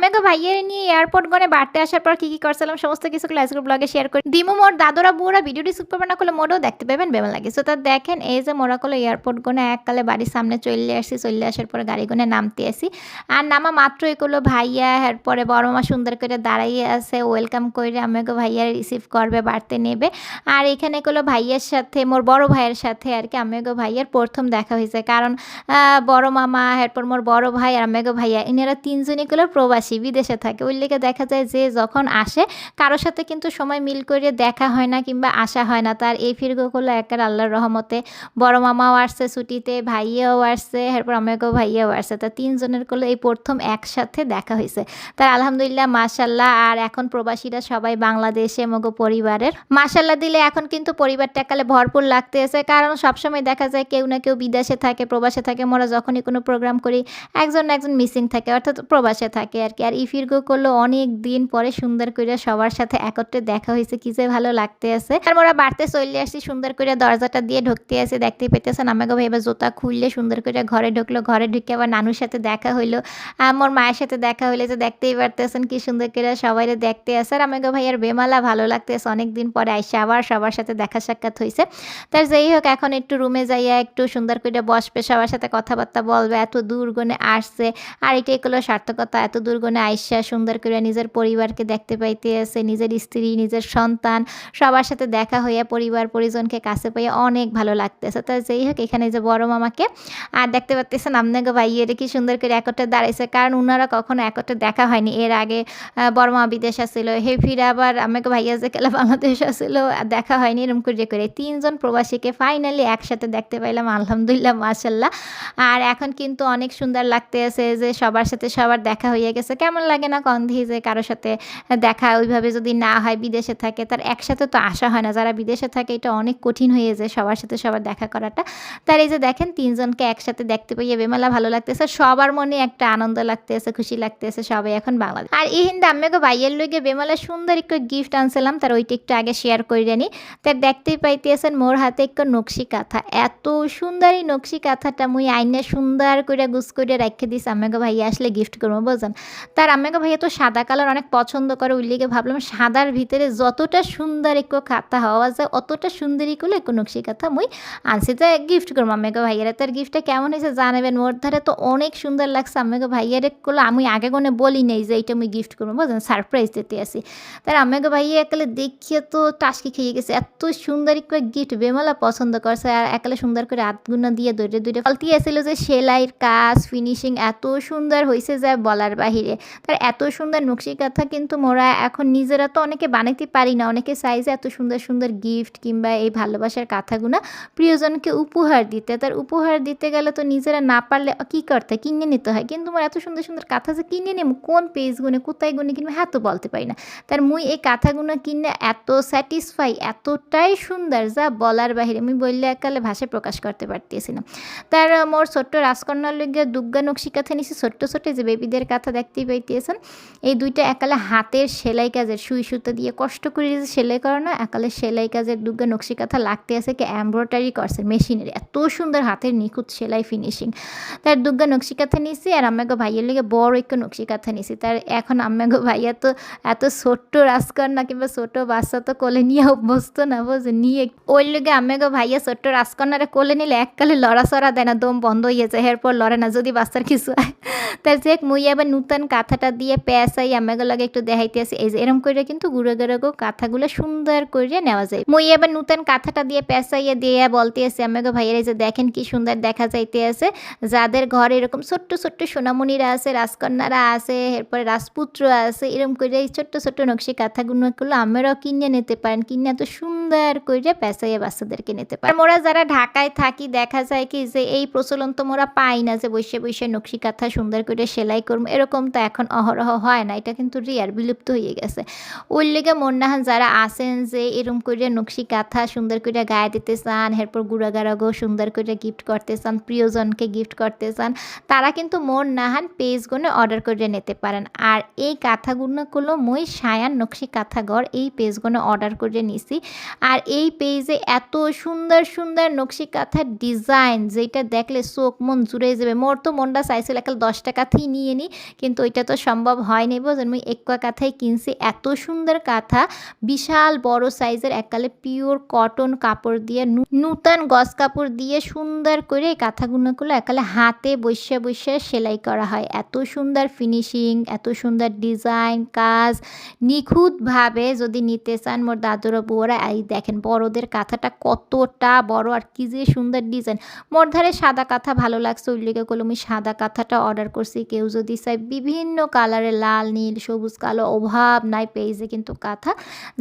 আমি গো ভাইয়ের নিয়ে এয়ারপোর্ট গনে বাড়তে আসার পর কি কি করছিলাম, সমস্ত কিছু ক্লাসগুলো ব্লগে শেয়ার করি। দিমু মোর দাদুরা বুড়া ভিডিওটি সুপার না করলে মোড়ও দেখতে পাবেন বেমন লাগে। সো তা দেখেন, এই যে মোরা করল এয়ারপোর্ট গনে এককালে বাড়ির সামনে চলে আসছি চলে আসার পরে গাড়ি গনে নামতে আসি। আর নামা মাত্র এগুলো ভাইয়া, এরপরে বড় মা সুন্দর করে দাঁড়াইয়ে আছে ওয়েলকাম করে আমাকে ভাইয়া রিসিভ করবে, বাড়তে নেবে। আর এখানে এগুলো ভাইয়ের সাথে, মোর বড় ভাইয়ের সাথে আর কি আমাকে ভাইয়ের প্রথম দেখা হয়েছে কারণ বড় মামা, এরপর মোর বড় ভাই আর আমাকে ভাইয়া, ইনারা তিনজনই গুলো প্রবাসী। বিদেশে থাকে, ওই লেগে দেখা যায় যে যখন আসে, কারোর সাথে কিন্তু সময় মিল করে দেখা হয় না কিংবা আসা হয় না। তার এই ফিরগুলো একের আল্লাহর রহমতে। বড় মামাও আসছে ছুটিতে, ভাইয়াও আসছে, এরপর আমাকেও ভাইয়াও আসছে। তা তিনজনেরগুলো এই প্রথম একসাথে দেখা হয়েছে তার আলহামদুলিল্লাহ মাশাল্লাহ আর এখন প্রবাসীরা সবাই বাংলাদেশে মগো পরিবারের। মাশাল্লাহ দিলে এখন কিন্তু পরিবারটা একালে ভরপুর লাগতেছে, কারণ সবসময় দেখা যায় কেউ না কেউ বিদেশে থাকে, প্রবাসে থাকে। মোরা যখনই কোনো প্রোগ্রাম করি, একজন একজন মিসিং থাকে, অর্থাৎ প্রবাসে থাকে আর কি। আর ইফিরগো করল অনেক দিন পরে সুন্দর করে সবার সাথে একত্রে দেখা হয়েছে কি যে ভালো লাগতে আছে আর মোরা বাড়তে চলে আসছি সুন্দর করে দরজাটা দিয়ে ঢুকতে আসি দেখতে পেতেছেন আমাকে ভাই এবার জুতা খুললে সুন্দর করে ঘরে ঢুকলো, ঘরে ঢুকে আবার নানুর সাথে দেখা হইল আমার মায়ের সাথে দেখা হইলে যে দেখতেই পারতেছেন কি সুন্দর করে সবাই দেখতে আসে। আর আমাকে ভাইয়ার বেমালা ভালো লাগতেছে, অনেক দিন পরে আইসে আবার সবার সাথে দেখা সাক্ষাৎ হয়েছে তার যেই হোক, এখন একটু রুমে যাইয়া একটু সুন্দর করে বসবে, সবার সাথে কথাবার্তা বলবে, এত দূর আসছে, আর এটাই হলো সার্থকতা, এত দূর গনে আইসা সুন্দর করে নিজের পরিবারকে দেখতে পাইতে আছে নিজের স্ত্রী, নিজের সন্তান, সবার সাথে দেখা হইয়া পরিবার পরিজনকে কাছে পাইয়া অনেক ভালো লাগতেছে। তার যেই হোক, এখানে যে বড় মামাকে, আর দেখতে পাচ্তেছেন আপনাকে ভাইয়ের কি সুন্দর করে একত্রে দাঁড়াইছে, কারণ ওনারা কখনো একত্রে দেখা হয়নি। এর আগে বড় মা বিদেশ আসছিল, হে ফিরে আবার আমাকে ভাইয়া যে কেলা বাংলাদেশ আসছিল, আর দেখা হয়নি, এরকম করে করে। তিনজন প্রবাসীকে ফাইনালি একসাথে দেখতে পাইলাম, আলহামদুলিল্লাহ মাশাল্লাহ আর এখন কিন্তু অনেক সুন্দর লাগতে আছে যে সবার সাথে সবার দেখা হয়ে গেছে। কেমন লাগে না কন্ধি যে কারোর সাথে দেখা ওইভাবে যদি না হয় বিদেশে থাকে? তার একসাথে তো আসা হয় না। যারা বিদেশে থাকে, এটা অনেক কঠিন হয়ে যায় সবার সাথে সবার দেখা করাটা। তার এই যে দেখেন, তিনজনকে একসাথে দেখতে পাইয়ে বেমালা ভালো লাগতেছে, সবার মনে একটা আনন্দ লাগতেছে, খুশি লাগতেছে সবাই এখন বাংলাদেশ। আর এই হিন্দে আম্মেকে ভাইয়ের লইগে বেমালা সুন্দর একটু গিফট আনছিলাম, তার ওইটা একটু আগে শেয়ার করে জানি তার দেখতেই পাইতেছেন মোর হাতে একটু নকশি কাঁথা। এত সুন্দর এই নকশি কাঁথাটা মুই আইনে সুন্দর করে গুছ করে রেখে দিস আম্মেকে ভাইয়া আসলে গিফট করব বোঝেন তার আম্মেকে ভাইয়া তো সাদা কালার অনেক পছন্দ করে, ওই লিগে ভাবলাম সাদার ভিতরে যতটা সুন্দর একটু কাঁথা হওয়া যায়, অতটা সুন্দরী করলে একটু নকশি কাঁথা মুই আনছি। গিফট করব আম্মেকে ভাইয়ারে। তার গিফটটা কেমন হয়েছে জানাবেন? মোর ধারে তো অনেক সুন্দর লাগছে আম্মেকে ভাইয়ারে করল। আমি আগে কোনো বলি নেই যে এইটা মুই গিফট করব, বুঝলেন? সারপ্রাইজ দিতে আসি। তার আম্মেকে ভাইয়া একালে দেখিয়ে তো টাসকি খেয়ে গেছে। এত সুন্দর করে গিফট বেমালা পছন্দ করছে। আর একালে সুন্দর করে হাতগুনা দিয়ে দৈরে ফালতি আসছিল যে সেলাইয়ের কাজ ফিনিশিং এত সুন্দর হয়েছে যা বলার বাহিরে। তার এত সুন্দর নকশি কাঁথা কিন্তু মোরা এখন নিজেরা তো অনেকে বানাইতে পারি না। অনেকে সাইজে এত সুন্দর সুন্দর গিফট কিংবা এই ভালোবাসার কাঁথাগুনা প্রিয়জনকে উপহার দিতে। তার উপহার দিতে গেলে তো নিজেরা না পারলে কি করতে? কিনে নিতে হয়। কিন্তু মোর এত সুন্দর সুন্দর কাঁথা যে কিনে নেব কোন পেজ গুনে কোথায় গুনে কিনবো হ্যাঁ তো বলতে পারি না। তার মুই এই কাঁথাগুলো কিনে এত স্যাটিসফাই এতটাই সুন্দর যা বলার বাহিরে আমি বললে একালে ভাষায় প্রকাশ করতে পারতেছি না। তার মোর ছোট্ট রাজকন্যার লইগে দুর্গা নকশি কাঁথা নিছি, ছোট্ট ছোট্ট যে বেবিদের কাঁথা দেখতেই পাইতেছেন এই দুইটা একালে হাতের সেলাই কাজের সুই সুতো দিয়ে কষ্ট করে সেলাই করে না একালে সেলাই কাজের দুর্গা নকশি কাঁথা লাগতে আছে কি এমব্রয়ডারি করছে, মেশিনের। এত সুন্দর হাতের নিখুঁত সেলাই ফিনিশিং। তার দুর্গা নকশি কাঁথা নিছি আর আম্মাগো ভাইয়ের লিগে বড় একটু নকশি কাঁথা নিছি। তার এখন আম্মাগো ভাইয়া তো এত ছোট্ট রাজকন্যা কিংবা ছোট বাচ্চা তো কোলে নিয়ে অভ্যস্ত না বোঝে নিয়ে ওই লিগে আম্মাগো ভাইয়া ছোট্ট রাজকন্যারে কোলে নিলে এককালে লড়াচড়া দেয় না দম বন্ধ হয়ে যায়। এরপর লড়ে না যদি বাচ্চার কিছু হয়। তার যে মুই আবার নূতন কাঁথাটা দিয়ে পেঁচাই আম্মাগো লাগে একটু দেখাইতে আসি। এই যে এরম করে কিন্তু গুঁড়ো গুঁড়ো কাঁথাগুলো সুন্দর করে নেওয়া যায়। মুই এবার নূতন কাঁথাটা দিয়ে পেঁচাইয়ে দিয়ে বলতে আসি আম্মাগো ভাইয়ের, এই যে দেখেন কি সুন্দর দেখা যাইতে আছে যাদের ঘরে এরকম ছোট্ট ছোট্ট সোনামণিরা আছে, রাজকন্যারা আছে, এরপরে রাজপুত্র আছে এরকম করে এই ছোট্ট ছোট্ট নকশি কাঁথাগুলো আমরাও কিনে নিতে পারেন। কিনে এত সুন্দর করে পেঁচাইয়ে বাচ্চাদেরকে নিতে পারে। মোরা যারা ঢাকায় থাকি, দেখা যায় কি যে এই প্রচলন তো মোরা পাই না যে বসে বসে নকশি কাঁথা সুন্দর করে সেলাই করব। এরকম তো এখন অহরহ হয় না, এটা কিন্তু রিয়ার বিলুপ্ত হয়ে গেছে। ওই লেগে মন্নাহান যারা আসেন যে এরকম করে নকশি কাঁথা সুন্দর করে গায়ে দিতে চান, এরপর গুড়াগাড়াগো সুন্দর করে গিফট করতে চান, প্রিয়জনকে গিফট করতে চান, তারা কিন্তু মোর নাহান পেজগুলো অর্ডার করে নিতে পারেন। আর এই কাঁথাগুলোগুলো মই সায়ান নকশি কাঁথাঘর এই পেজগুলো অর্ডার করে নিছি। আর এই পেজে এত সুন্দর সুন্দর নকশি কাঁথার ডিজাইন যেটা দেখলে চোখ মন জুড়ে যাবে। মোর তো মনটা চাইছিল একাল দশ টাকাতেই নিয়ে নিই কিন্তু ওইটা তো সম্ভব হয়নি বোঝেন আমি একুয়া কাঁথাই কিনছি এত সুন্দর কাঁথা, বিশাল বড় সাইজের এককালে পিওর কটন কাপড় দিয়ে নূতন গস কাপড় দিয়ে সুন্দর করে এই কাঁথাগুলোগুলো একালে হাতে বসে বসে সেলাই করা হয়। এত সুন্দর ফিনিশিং, এত সুন্দর ডিজাইন, কাজ, নিখুঁতভাবে যদি নিতে চান মোর দাদুরা বউরা, এই দেখেন বড়দের কাঁথাটা কতটা বড় আর কি যে সুন্দর ডিজাইন মোর ধারে সাদা কাঁথা ভালো লাগছে উল্লেখে করল আমি সাদা কাঁথাটা অর্ডার করছি। কেউ যদি চাই বিভিন্ন কালারে লাল, নীল, সবুজ, কালো, অভাব নাই পেয়েছে কিন্তু কাঁথা,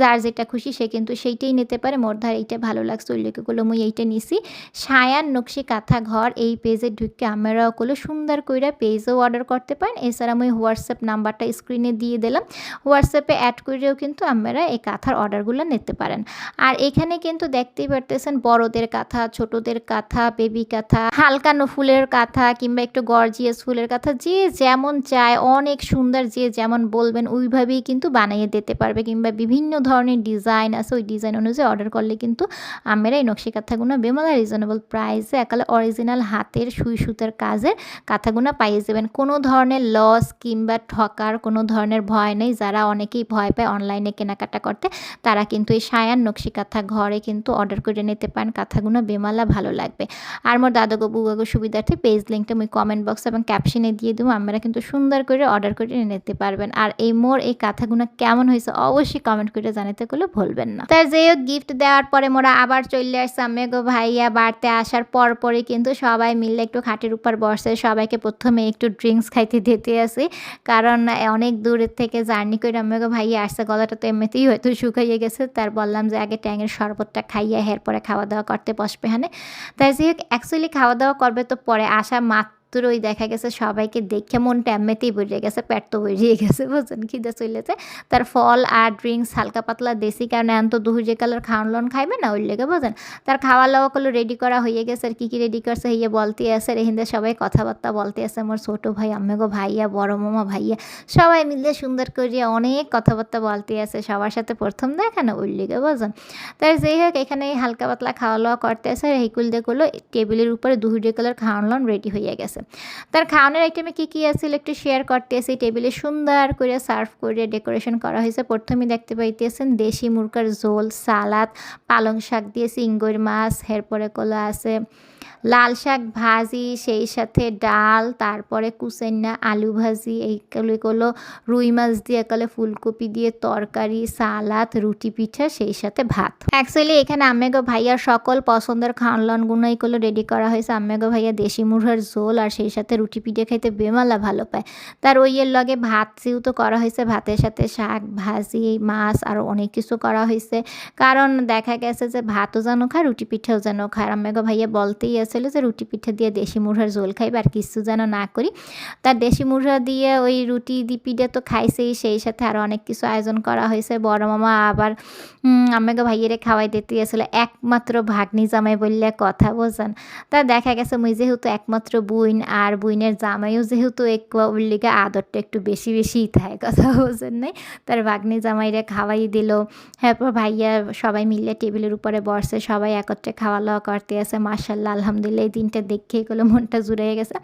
যার যেটা খুশি সে কিন্তু সেইটাই নিতে পারে। মোর ধারে এইটা ভালো লাগছে উল্লেখে করল মুই এইটা নিছি। সায়ান নকশি কাঁথা ঘর, এই পেজে ঢুকে আমরাও করলে সুন্দর কইরা পেজও অর্ডার করতে পারেন। এছাড়া আমি হোয়াটসঅ্যাপ নাম্বারটা স্ক্রিনে দিয়ে দিলাম। হোয়াটসঅ্যাপে অ্যাড করেও কিন্তু আপনারা এই কাঁথার অর্ডারগুলো নিতে পারেন। আর এখানে কিন্তু দেখতেই পারতেছেন বড়দের কাঁথা, ছোটদের কাঁথা বেবি কাঁথা, হালকা নো ফুলের কাঁথা কিংবা একটু গর্জিয়াস ফুলের কাঁথা, যে যেমন চায়, অনেক সুন্দর যে যেমন বলবেন ওইভাবেই কিন্তু বানিয়ে দিতে পারবে কিংবা বিভিন্ন ধরনের ডিজাইন আছে, ওই ডিজাইন অনুযায়ী অর্ডার করলে কিন্তু আমরা এই নকশি কাঁথাগুলো বেমালা রিজনেবল প্রাইসে একালে অরিজিনাল হাতের সুই সুতার কাজের কাঁথাগুলো পাইয়ে যাবেন। কোনো ধরনের লস কিংবা ঠকার কোনো ধরনের ভয় নেই, যারা অনেকেই ভয় পায় অনলাইনে কেনাকাটা করতে, তারা কিন্তু এই সায়ান নকশি কাঁথা ঘরে কিন্তু অর্ডার করে নিতে পারেন। কাঁথাগুলো বেমালা ভালো লাগবে। আর মোর দাদাগো, বুগাগো সুবিধার্থে পেজ লিঙ্কটা আমি কমেন্ট বক্স এবং ক্যাপশনে দিয়ে দেবো। আপনারা কিন্তু সুন্দর করে অর্ডার করে নিতে পারবেন। আর এই মোর এই কাঁথাগুলো কেমন হয়েছে অবশ্যই কমেন্ট করে জানাতে করলে ভুলবেন না। তার যেই গিফট দেওয়ার পরে মোরা আবার চলে আসছে আমি গো ভাইয়া, বাড়তে আসার পর পরে কিন্তু সবাই মিলে একটু খাটের উপর বসে সবাইকে প্রথমে একটু ড্রিঙ্কস খাইতে দিতে আসি। কারণ অনেক দূরের থেকে জার্নি করে আমি গো ভাইয়া আসছে। গলাটা তো এমনিতেই হয়তো শুকাইয়ে গেছে। তার বললাম যে আগে ট্যাঙের শরবতটা খাইয়া এরপরে খাওয়া দাওয়া করতে বসবে হানে তাই যে অ্যাকচুয়ালি খাওয়া দাওয়া করবে তো পরে আসা মাত্রই দেখা গেছে সবাইকে দেখে মনটা এমনিতেই বেরিয়ে গেছে, পেট তো বেরিয়ে গেছে, বুঝছেন? খিদে চলেছে। তার ফল আর ড্রিঙ্কস হালকা পাতলা দেশি, কারণে এত দুহু যে কালার খাওয়ান লন খাইবে না ওই লেগে বুঝেন তার খাওয়া দাওয়া করল রেডি করা হয়ে গেছে, আর কী কী রেডি করছে হইয়া বলতে আছে, আর হিন্দে সবাই কথাবার্তা বলতে আছে, আমার ছোটো ভাই আম্মেগো ভাইয়া, বড় মামা ভাইয়া, সবাই মিলে সুন্দর করে অনেক কথাবার্তা বলতে আছে, সবার সাথে প্রথম দেখা না ওই লেগে বুঝেন তার যেই হোক, এখানে হালকা পাতলা খাওয়া দাওয়া করতে আছে, আর হেকুল দেখল, টেবিলের উপরে দুহুডে কালার খাওয়ান লন রেডি হয়ে গেছে। তার খাওয়ানোর আইটেমে কী কী আছে, একটু শেয়ার করতেছি। টেবিলে সুন্দর করে সার্ভ করে ডেকোরেশন করা হয়েছে। প্রথমে দেখতে পাইতেছেন দেশি মুরগার ঝোল, সালাদ, পালং শাক দিয়ে সিঙ্গুর মাছ, এরপরে কলা আছে। লাল শাক ভাজি, সেই সাথে ডাল, তারপরে কুসেন্না, আলু ভাজি, এইগুলো রুই মাছ দিয়ে একালে ফুলকপি দিয়ে, তরকারি, সালাদ, রুটি পিঠা, সেই সাথে ভাত। অ্যাকচুয়ালি এখানে আমেগো ভাইয়ার সকল পছন্দের খানলনগুলো এইগুলো রেডি করা হয়েছে। আমেগো ভাইয়া দেশি মুরহার ঝোল আর সেই সাথে রুটি পিঠে খাইতে বেমালা ভালো পায়। তার ওইয়ের লগে ভাত যেহেতু করা হয়েছে, ভাতের সাথে শাক ভাজি, মাছ আরও অনেক কিছু করা হয়েছে। কারণ দেখা গেছে যে ভাতও যেন খায়, রুটি পিঠাও যেন খায়। আমেগো ভাইয়া বলতেই আসছিল যে রুটি পিঠা দিয়ে দেশি মুরহার ঝোল খাইবে আর কিছু যেন না করি। তার দেশি মুরহা দিয়ে ওই রুটি দি পিঠা তো খাইছেই, সেই সাথে আরও অনেক কিছু আয়োজন করা হয়েছে। বড় মামা আবার আমাকে ভাইয়েরে খাওয়াই দিতে আসলে একমাত্র ভাগ্নি জামাই বললে কথা বোঝান। তা দেখা গেছে মুই যেহেতু একমাত্র বুইন আর বুইনের জামাইও যেহেতু একটু উল্লিগে আদরটা একটু বেশি বেশিই থাকে, কথা বোঝেন নাই? তার ভাগ্নি জামাইরে খাওয়াই দিল। এরপর ভাইয়া সবাই মিলে টেবিলের উপরে বসে সবাই একত্রে খাওয়া দাওয়া করতে আছে মার্শাল্লাহ এই দিনটা দেখেই গেলো, মনটা জুড়ে গেছে।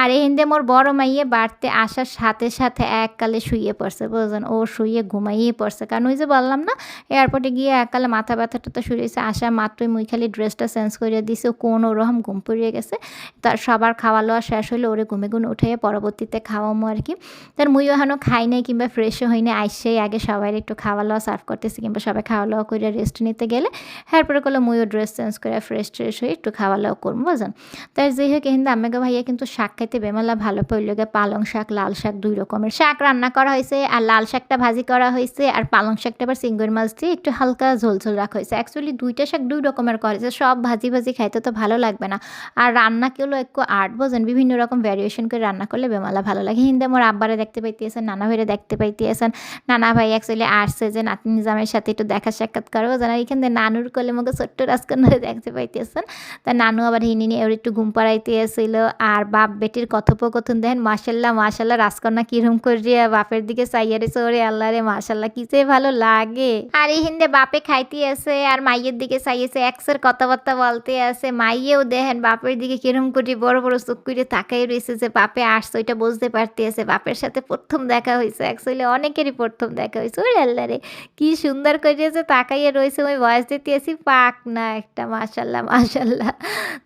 আর এই হিন্দে মোর বড় মাইয়ে বাড়তে আসার সাথে সাথে এককালে শুয়ে পড়ছে বুঝলেন ও শুয়ে ঘুমাইয়ে পড়ছে। কারণ ওই যে বললাম না, এয়ারপোর্টে গিয়ে এককালে মাথা ব্যথাটা তো শুরু হয়েছে আসা মাত্রই মুই খালি ড্রেসটা চেঞ্জ করে দিছে কোন ওরকম ঘুম পড়িয়ে গেছে। তার সবার খাওয়া লওয়া শেষ হলে ওরে ঘুমে গুন উঠাইয়ে পরবর্তীতে খাওয়ামো আর কি। তার মুই ওখানেও খাই নাই কিংবা ফ্রেশও হয়নি আইসেই আগে সবাই একটু খাওয়া লওয়া সার্ভ করতেছি কিংবা সবাই খাওয়া লওয়া করে রেস্ট নিতে গেলে। এরপরে করলে মুইও ড্রেস চেঞ্জ করে ফ্রেশ ট্রেশ হয়ে একটু খাওয়া লওয়া করব। বুঝলেন তাই যে হোক কিন্তু আমেগা ভাইয়া কিন্তু শাক খাইতে বেমালা ভালো পড়ল গে। পালং শাক, লাল শাক, দুই রকমের শাক রান্না করা হয়েছে, আর লাল শাকটা ভাজি করা হয়েছে, আর পালং শাকটা আবার সিঙ্গুর মাছ দিয়ে একটু হালকা ঝোল ঝোল রাখা হয়েছে। অ্যাকচুয়ালি দুইটা শাক দুই রকমের করা হয়েছে, সব ভাজি ভাজি খাইতে তো ভালো লাগবে না। আর রান্না কেউ একটু আর্ট বোঝেন বিভিন্ন রকম ভ্যারিয়েশন করে রান্না করলে বেমালা ভালো লাগে। হিন্দে মোর আব্বারে দেখতে পাইতেছেন, নানা ভাইরে দেখতে পাইতেছেন। নানা ভাই অ্যাকচুয়ালি আসছে যে নাতনি নিজামের সাথে একটু দেখা সাক্ষাৎ করব যেন এখান থেকে নানুর কোলে মুখে ছোট্ট রাজকন্যারে দেখতে পাইতেছেন। তা নানু আবার হিনি নিয়ে ওর একটু ঘুম পাড়াইতে আসছিল আর বাপ বেটির কথোপকথন দেখেন মাসাল্লাহ মাসাল্লাহ রাজকন্যা কিরম করিয়া বাপের দিকে চাইয়া রেছে ওরে আল্লাহ রে মাসাল্লাহ কি যে ভালো লাগে। আর এই হিন্দে বাপে খাইতে আছে আর মাইয়ের দিকে চাইয়েছে, এক্সের কথাবার্তা বলতে আছে মাইয়েও দেখেন বাপের দিকে কিরম করি বড় বড় চোখ করে তাকাই রয়েছে যে বাপে আসছে, ওইটা বুঝতে পারতে আছে বাপের সাথে প্রথম দেখা হয়েছে অ্যাকচুয়ালি অনেকেরই প্রথম দেখা হয়েছে ওরে আল্লাহ রে, কি সুন্দর করেছে তাকাইয়ে রয়েছে ওই বয়স দিতে আসি পাক না একটা মাসাল্লাহ মাসাল্লাহ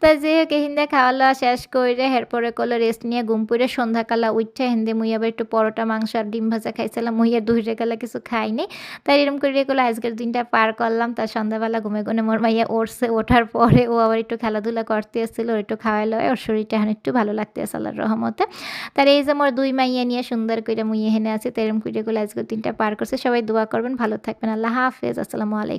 তা যে হোক হিন্দে খাওয়া দাওয়া শেষ করে এরপরে করল রেস্ট নিয়ে ঘুম পুরে সন্ধ্যাকালা উঠে হিন্দে মুই আবার একটু পরোটা, মাংস আর ডিম ভাজা খাইছিলাম, মুইয়ের দুইটা গেলা কিছু খাইনি। তাই এরকম করে করল আজকের দিনটা পার করলাম। তার সন্ধ্যাবেলা ঘুমে ঘুমে মোর মাইয়া উঠছে ওঠার পরে ও আবার একটু খেলাধুলা করতে এসেছিল ওর একটু খাওয়াইলো ওর শরীরটা এখন একটু ভালো লাগতে আছে আল্লাহর রহমতে। তার এই যে মোর দুই মাইয়া নিয়ে সুন্দর করে মুই এখানে আছে, তাই এরকম করে করল আজকের দিনটা পার করছে। সবাই দোয়া করবেন, ভালো থাকবেন। আল্লাহ হাফেজ। আসসালামু আলাইকুম।